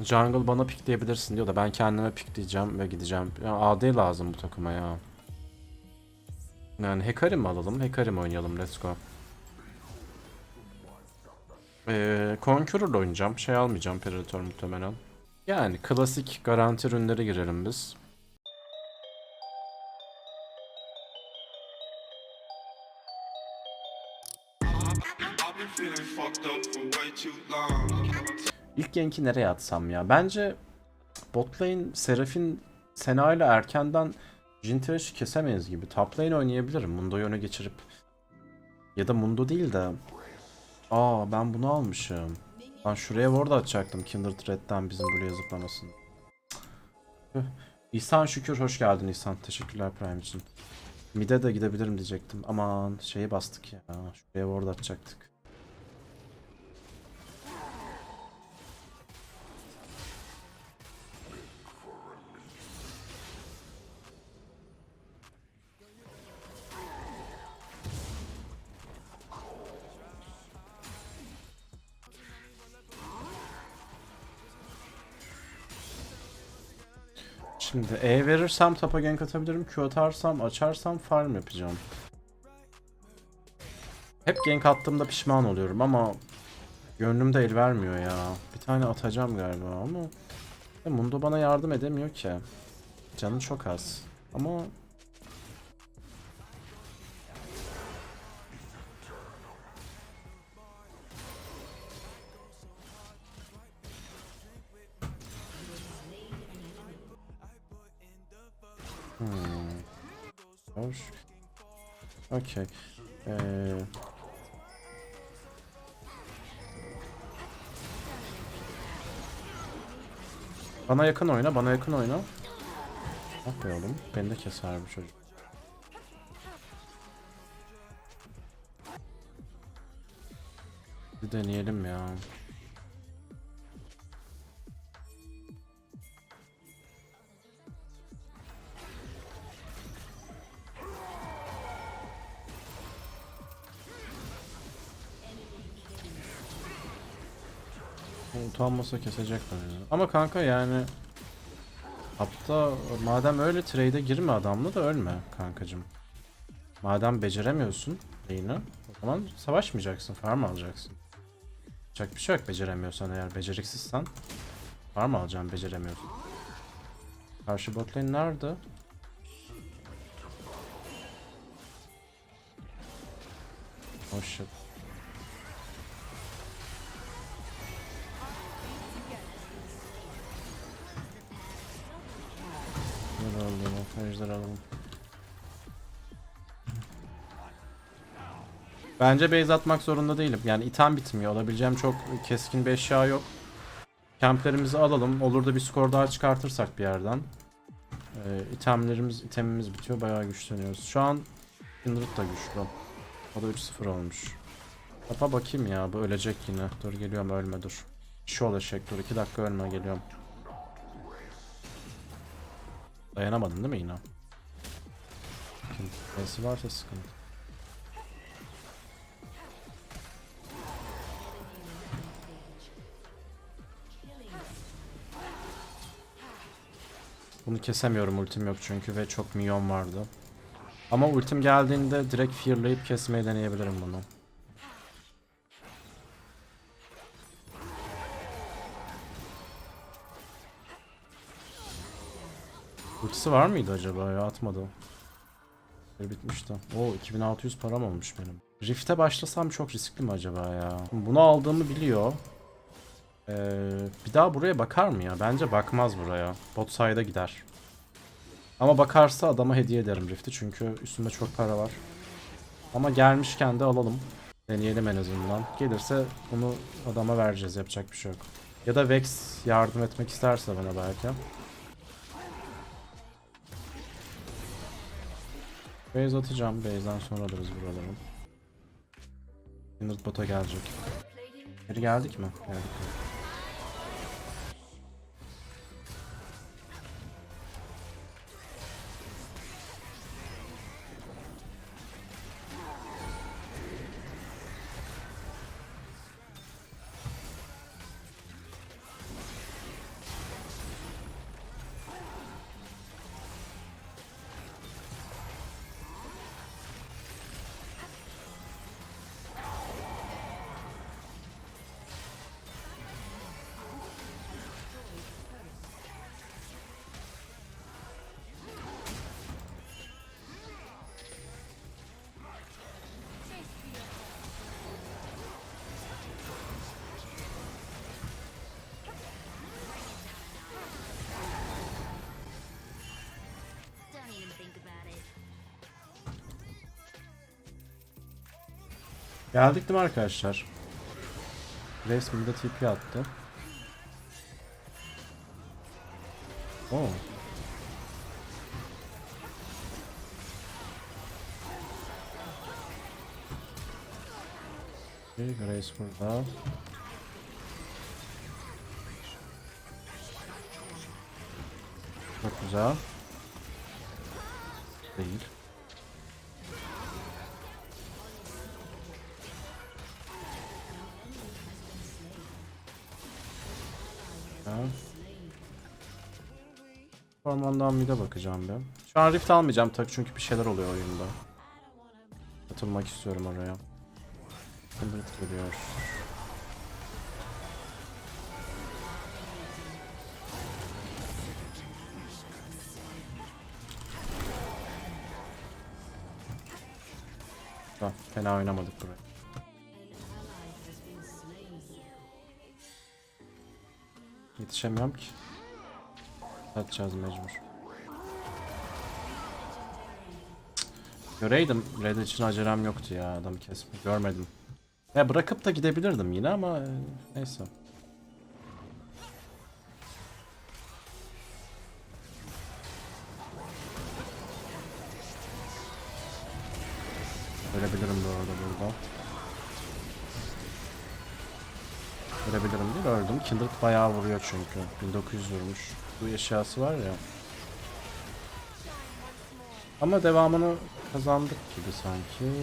Jungle bana pikleyebilirsin diyor da ben kendime pikleyeceğim ve gideceğim. Ya AD lazım bu takıma ya. Yani Hekari mi alalım? Hekari mi oynayalım? Let's go. Ee, Conqueror'la oynayacağım. Şey almayacağım Predator muhtemelen. Yani klasik garanti ürünlere girelim biz. I've been feeling fucked up for way too long. İlk genki nereye atsam ya? Bence bot lane Seraphine Sena ile erkenden Jhin Thresh'i kesemeyiz gibi. Top lane oynayabilirim. Mundo'yu öne geçirip. Ya da Mundo değil de. Aa ben bunu almışım. Ben şuraya ward atacaktım Kindred Red'den bizim buraya zıplamasını. İhsan şükür hoş geldin İhsan. Teşekkürler Prime için. Mid'e de gidebilirim diyecektim. Aman şeyi bastık ya. Şuraya ward atacaktık. Şimdi E verirsem tapa gank atabilirim. Q atarsam açarsam farm yapacağım. Hep gank attığımda pişman oluyorum ama gönlüm de el vermiyor ya. Bir tane atacağım galiba ama Mundo bana yardım edemiyor ki. Canı çok az. Ama Hmm. Okey. Ee... Bana yakın oyna, bana yakın oyna. Ah be oğlum, beni de keser bu çocuk. Bir deneyelim ya. Utanmasa kesecek beni. Ama kanka yani Hatta madem öyle trade'e girme adamla da ölme kankacım. Madem beceremiyorsun yine o zaman savaşmayacaksın, farm alacaksın. Yapacak bir şey beceremiyorsan eğer beceriksizsen farm alacaksın beceremiyorsun. Karşı bot lane nerede? Oh shit. Ejder alalım. Bence base atmak zorunda değilim. Yani item bitmiyor. Alabileceğim çok keskin bir eşya yok. Kemplerimizi alalım. Olur da bir skor daha çıkartırsak bir yerden. Ee, itemlerimiz, itemimiz bitiyor. Bayağı güçleniyoruz. Şu an Kindred da güçlü. O da 3-0 olmuş. Tapa bakayım ya. Bu ölecek yine. Dur geliyorum ölme dur. Şu olacak dur. 2 dakika ölme geliyorum. Dayanamadın değil mi yine? Nesi varsa sıkıntı. Bunu kesemiyorum ultim yok çünkü ve çok milyon vardı. Ama ultim geldiğinde direkt fearlayıp kesmeyi deneyebilirim bunu. Ultisi var mıydı acaba ya atmadı. Bir bitmişti. Oo 2600 param olmuş benim. Rift'e başlasam çok riskli mi acaba ya? Bunu aldığımı biliyor. Ee, bir daha buraya bakar mı ya? Bence bakmaz buraya. Bot side'a gider. Ama bakarsa adama hediye ederim Rift'i çünkü üstünde çok para var. Ama gelmişken de alalım. Deneyelim en azından. Gelirse bunu adama vereceğiz yapacak bir şey yok. Ya da Vex yardım etmek isterse bana belki. Base atacağım. Base'den sonra alırız buraları. Kindred bota gelecek. Geri geldik mi? Geldik. Geldik değil mi arkadaşlar? Resmi de TP attı. Oo. Okay, Grace burada. Çok güzel. Değil. Ormandan mid'e bakacağım ben. Şu an rift almayacağım tak çünkü bir şeyler oluyor oyunda. Katılmak istiyorum oraya. Kindred geliyor. Tamam, fena oynamadık burayı. Yetişemiyorum ki. Atacağız mecbur. Göreydim. Red için acelem yoktu ya adamı kesme. Görmedim. Ya bırakıp da gidebilirdim yine ama e, neyse. Ölebilirim bu arada burada. Ölebilirim değil öldüm. Kindred bayağı vuruyor çünkü. 1900 vurmuş. Bu eşyası var ya. Ama devamını kazandık gibi sanki.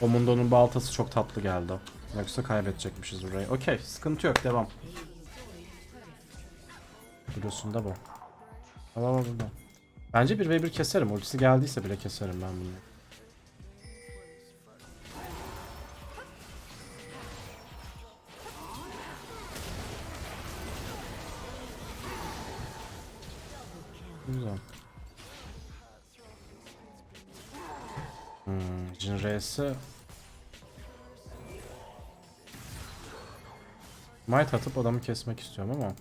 O Mundo'nun baltası çok tatlı geldi. Yoksa kaybedecekmişiz burayı. Okey, sıkıntı yok, devam. Biliyorsun da bu. Tamam burada. Bence bir ve bir keserim. Ultisi geldiyse bile keserim ben bunu. Güzel. Hmm, Jin R'si Might atıp adamı kesmek istiyorum ama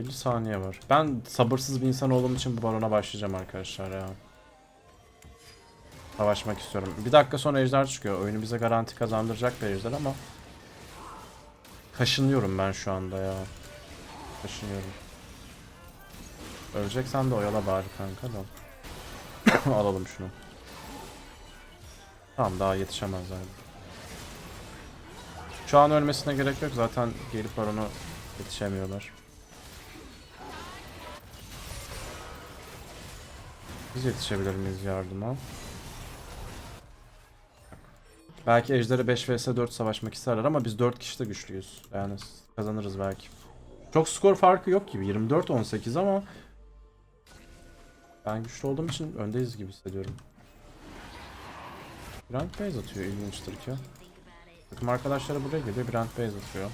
50 saniye var. Ben sabırsız bir insan olduğum için bu barona başlayacağım arkadaşlar ya. Savaşmak istiyorum. Bir dakika sonra ejder çıkıyor. Oyunu bize garanti kazandıracak bir ejder ama Kaşınıyorum ben şu anda ya. Kaşınıyorum. Öleceksen de oyala bari kanka da. Alalım şunu. Tamam daha yetişemezler. Şu an ölmesine gerek yok zaten gelip baronu yetişemiyorlar. Biz yetişebilir miyiz yardıma? Belki Ejder'e 5 vs 4 savaşmak isterler ama biz 4 kişi de güçlüyüz. Yani kazanırız belki. Çok skor farkı yok gibi. 24-18 ama ben güçlü olduğum için öndeyiz gibi hissediyorum. Brand Base atıyor ilginçtir ki. Takım arkadaşları buraya geliyor. Brand Base atıyor.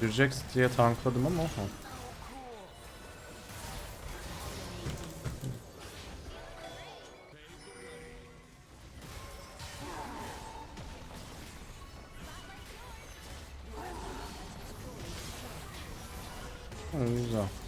Girecek diye tankladım ama. Hı, güzel.